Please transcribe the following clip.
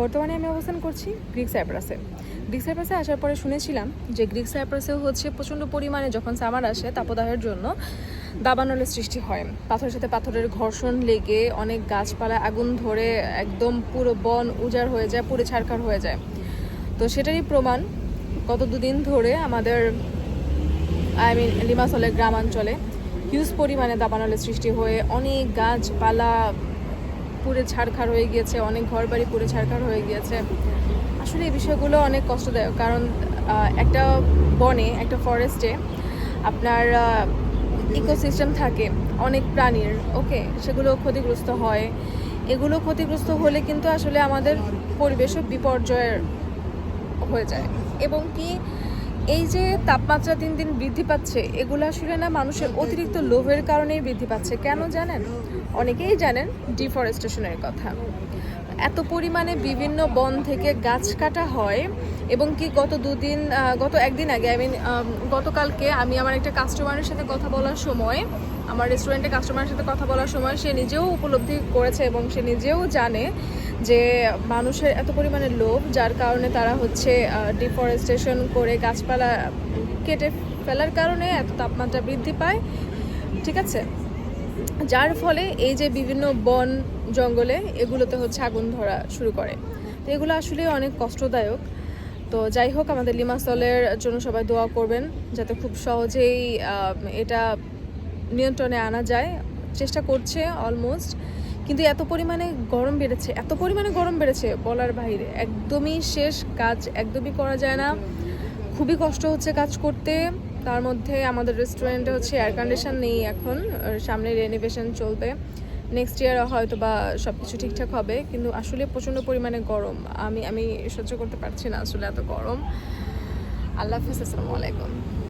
বর্তমানে আমি অবস্থান করছি গ্রিক সাইপ্রাসে। গ্রিক সাইপ্রাসে আসার পরে শুনেছিলাম যে গ্রিক সাইপ্রাসেও হচ্ছে প্রচণ্ড পরিমাণে যখন সামার আসে তাপদাহের জন্য দাবানলের সৃষ্টি হয়। পাথরের সাথে পাথরের ঘর্ষণ লেগে অনেক গাছপালা আগুন ধরে একদম পুরো বন উজাড় হয়ে যায় পুরো ছারখার হয়ে যায়। তো সেটারই প্রমাণ গত দুদিন ধরে আমাদের আই মিন লিমাসলের গ্রামাঞ্চলে হিউজ পরিমাণে দাবানলের সৃষ্টি হয়ে অনেক গাছপালা পুরে ছাড়খাড় হয়ে গিয়েছে, অনেক ঘর বাড়ি পুরে ছাড়খাড় হয়ে গিয়েছে। আসলে এই বিষয়গুলো অনেক কষ্টদায়ক, কারণ একটা বনে, একটা ফরেস্টে আপনার ইকোসিস্টেম থাকে, অনেক প্রাণীর ওকে সেগুলো ক্ষতিগ্রস্ত হয়। এগুলো ক্ষতিগ্রস্ত হলে কিন্তু আসলে আমাদের পরিবেশও বিপর্যয়ের হয়ে যায়। এবং কি এই যে তাপমাত্রা দিন দিন বৃদ্ধি পাচ্ছে, এগুলো আসলে না মানুষের অতিরিক্ত লোভের কারণেই বৃদ্ধি পাচ্ছে। কেন জানেন? অনেকেই জানেন ডিফরেস্টেশনের কথা। এত পরিমাণে বিভিন্ন বন থেকে গাছ কাটা হয় এবং কি গত দুদিন গত একদিন আগে আই মিন গতকালকে আমি আমার একটা কাস্টমারের সাথে কথা বলার সময়, আমার রেস্টুরেন্টে কাস্টমারের সাথে কথা বলার সময় সে নিজেও উপলব্ধি করেছে এবং সে নিজেও জানে যে মানুষের এত পরিমাণে লোভ, যার কারণে তারা হচ্ছে ডিফরেস্টেশন করে গাছপালা কেটে ফেলার কারণে এত তাপমাত্রা বৃদ্ধি পায়। ঠিক আছে? যার ফলে এই যে বিভিন্ন বন জঙ্গলে এগুলোতে হচ্ছে আগুন ধরা শুরু করে। তো এগুলো আসলে অনেক কষ্টদায়ক। তো যাই হোক, আমাদের লিমাসলের জন্য সবাই দোয়া করবেন যাতে খুব সহজেই এটা নিয়ন্ত্রণে আনা যায়। চেষ্টা করছে অলমোস্ট কিন্তু এত পরিমাণে গরম বেড়েছে, এত পরিমাণে গরম বেড়েছে বলার বাইরে। একদমই শেষ কাজ একদমই করা যায় না। খুবই কষ্ট হচ্ছে কাজ করতে। তার মধ্যে আমাদের রেস্টুরেন্টে হচ্ছে এয়ার কন্ডিশন নেই এখন সামনে রেনোভেশন চলবে। নেক্সট ইয়ার হয়তো বা সব কিছু ঠিকঠাক হবে, কিন্তু আসলে প্রচণ্ড পরিমাণে গরম। আমি আমি সহ্য করতে পারছি না আসলে এত গরম। আল্লাহ হাফিজ, আসসালামু আলাইকুম।